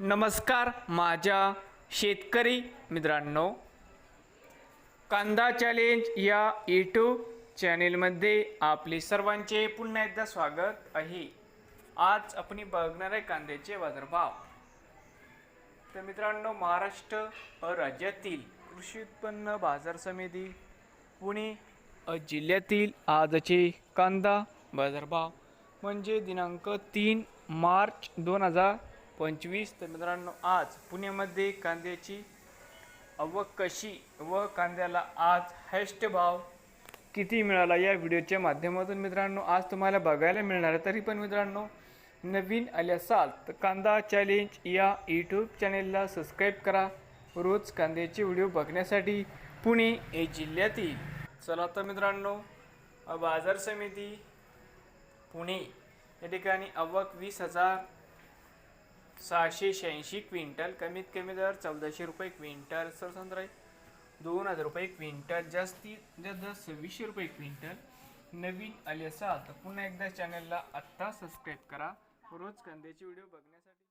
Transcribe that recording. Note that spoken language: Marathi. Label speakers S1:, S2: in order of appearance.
S1: नमस्कार माझ्या शेतकरी मित्रांनो कांदा चॅलेंज या यूट्यूब चॅनेलमध्ये आपले सर्वांचे पुन्हा एकदा स्वागत आहे. आज आपण बघणार आहे कांद्याचे बाजारभाव. तर मित्रांनो महाराष्ट्र राज्यातील कृषी उत्पन्न बाजार समिती पुणे जिल्ह्यातील आजचे कांदा बाजारभाव म्हणजे दिनांक तीन मार्च दोन हजार पंचवीस तर मित्रांनो आज पुण्यामध्ये कांद्याची अवक कशी व कांद्याला आज हायस्ट भाव किती मिळाला या व्हिडिओच्या माध्यमातून मित्रांनो आज तुम्हाला बघायला मिळणार आहे. तरी पण मित्रांनो नवीन आले असाल तर कांदा चॅलेंज या यूट्यूब चॅनेलला सबस्क्राईब करा. रोज कांद्याचे व्हिडिओ बघण्यासाठी पुणे हे जिल्ह्यातील चला तर मित्रांनो बाजार समिती पुणे. या ठिकाणी अवक वीस हजार सहाशे शहाऐंशी क्विंटल कमीत कमी दर चौदाशे रुपये क्विंटल सरसंद्राई दोन हजार रुपये क्विंटल जास्तीत जास्त दर सव्वीसशे रुपये क्विंटल. नवीन आले असाल तर पुन्हा एकदा चॅनलला आत्ता सबस्क्राईब करा. रोज कांद्याचे व्हिडिओ बघण्यासाठी